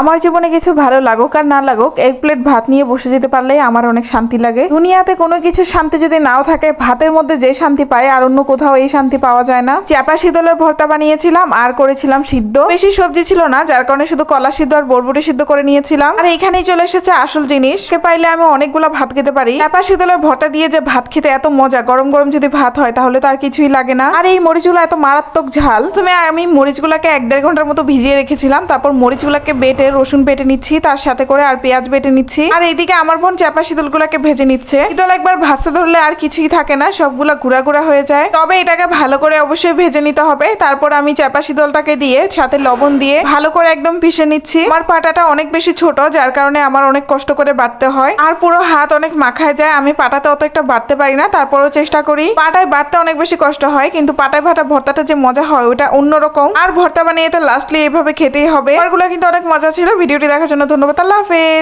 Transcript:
আমার জীবনে কিছু ভালো লাগুক আর না লাগুক, এক প্লেট ভাত নিয়ে বসে যেতে পারলেই আমার অনেক শান্তি লাগে। দুনিয়াতে কোনো কিছু শান্তি যদি নাও থাকে, ভাতের মধ্যে যে শান্তি পায় আর অন্য কোথাও এই শান্তি পাওয়া যায় না। চাপা শীতলের ভর্তা বানিয়েছিলাম আর করেছিলাম সিদ্ধ। বেশি সবজি ছিল না, যার কারণে শুধু কলা সিদ্ধ আর বরবটি সিদ্ধ করে নিয়েছিলাম। আর এখানেই চলে এসেছে আসল জিনিস। সে পাইলে আমি অনেকগুলো ভাত খেতে পারি। চাপা শীতলের ভর্তা দিয়ে যে ভাত খেতে এত মজা, গরম গরম যদি ভাত হয় তাহলে তো আর কিছুই লাগে না। আর এই মরিচগুলো এত মারাত্মক ঝাল। প্রথমে আমি মরিচগুলোকে এক দেড় ঘণ্টার মতো ভিজিয়ে রেখেছিলাম, তারপর মরিচগুলোকে বেটে রসুন বেটে নিচ্ছি, তার সাথে করে আর পেঁয়াজ বেটে নিচ্ছি। আর এইদিকে আমার বোন চাপা শীতলগুলোকে ভেজে নিচ্ছে। শীতল একবার ভাজতে ধরলে আর কিছুই থাকে না, সবগুলা গুঁড়া গুঁড়া হয়ে যায়। তবে এটাকে ভালো করে অবশ্যই ভেজে নিতে হবে। তারপর আমি চাপা শীতলটাকে দিয়ে সাথে লবণ দিয়ে ভালো করে একদম পিষে নিচ্ছি। আমার পাটাটা অনেক বেশি ছোট, যার কারণে আমার অনেক কষ্ট করে বাটতে হয়। আর পুরো হাত অনেক মাখায় যায়, আমি পাটাতে অত একটা বাটতে পারি না, তারপরও চেষ্টা করি। পাটায় বাটতে অনেক বেশি কষ্ট হয়, কিন্তু পাটায় ভাটা ভর্তাটা যে মজা হয়, ওটা অন্যরকম। আর ভর্তা বানিয়ে তো লাস্টলি এইভাবে খেতেই হবে। খাবারগুলো কিন্তু অনেক মজা ছিল ভিডিওটি দেখার জন্য ধন্যবাদ। আল্লাহ হাফেজ।